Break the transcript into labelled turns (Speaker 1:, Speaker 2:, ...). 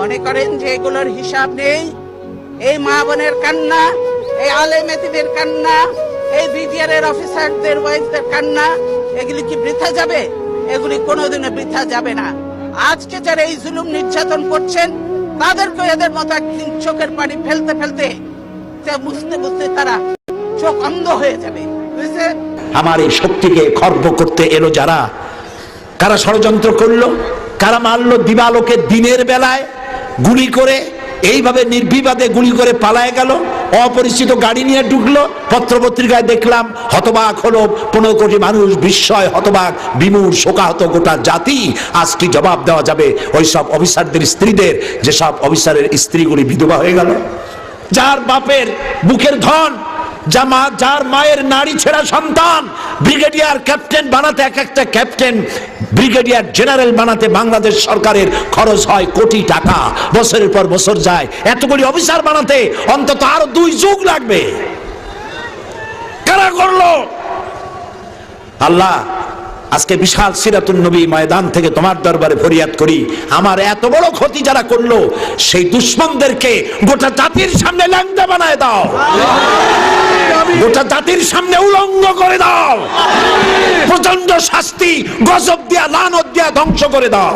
Speaker 1: মনে করেন যে এগুলোর হিসাব নেই? এই মা বোনের কান্না, এই আলেম এতিমের কান্না, এই বিডিআর এর অফিসারদের, ওয়াইফদের কান্না, এগুলি কি বৃথা যাবে? এগুলি কোনোদিনও বৃথা যাবে না। আজকে যারা এই জুলুম নির্যাতন করছেন তাদেরকে এদের মতো একদিন চোখের পানি ফেলতে ফেলতে বুঝতে বুঝতে তারা চোখ অন্ধ হয়ে যাবে।
Speaker 2: আমার এই শক্তিকে খর্ব করতে এলো যারা? কারা ষড়যন্ত্র করল? কারা মারলো দিবালোকে দিনের বেলায়? গুলি করে, এইভাবে নির্বিবাদে গুলি করে পালায় গেল, অপরিচিত গাড়ি নিয়ে ঢুকলো, পত্রপত্রিকায় দেখলাম হতবাক হলো পনেরো কোটি মানুষ, বিস্ময়, হতবাক, বিমূর, শোকাহত গোটা জাতি। আজ কি জবাব দেওয়া যাবে ওই সব অফিসারদের, স্ত্রীদের, যেসব অফিসারের স্ত্রীগুলি বিধবা হয়ে গেল। যার বাপের বুকের ধন যা মা যার মায়ের নারী ছেঁড়া সন্তান, ব্রিগেডিয়ার ক্যাপ্টেন বানাতে এক একটা ক্যাপ্টেন, ব্রিগেডিয়ার জেনারেল বানাতে বাংলাদেশ সরকারের খরচ হয় কোটি টাকা। বছরের পর বছর যায়। এতগুলি অফিসার বানাতে অন্তত আরও দুই যুগ লাগবে। কারা করল? আল্লাহ, আজকে বিশাল সিরাতুন নবী ময়দান থেকে তোমার দরবারে ফরিয়াদ করি। আমার এত বড় ক্ষতি যারা করল, সেই দুশ্মনদেরকে গোটা জাতির সামনে ল্যাংদা বানায় দাও। গোটা জাতির সামনে উলঙ্গ করে দাও। প্রচণ্ড শাস্তি গজব দিয়া লানত দিয়া ধ্বংস করে দাও।